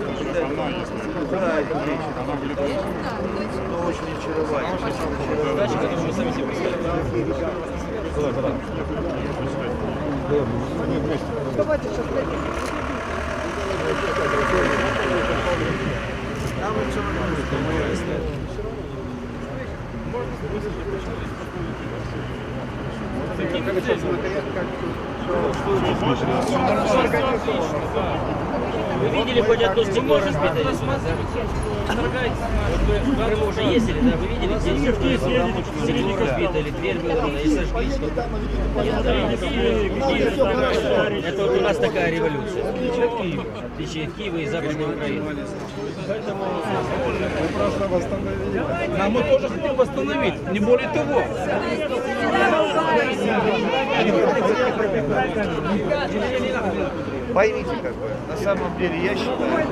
Она есть. Да, это есть. Она Литве. Но очень очаровательно. Задача, которую мы сами себе представляем. Давай, давай. Нам все равно. Вы видели хоть одно стекло разбитое здесь у нас, да? Вот вы, вы уже ездили, да? Вы видели, где стекло разбито или дверь вырвана и сожгли что-то? Это вот у нас такая революция. В отличие от Киева и Западной Украины. А мы тоже хотим восстановить, не более того. Поймите, как бы, на самом деле я считаю,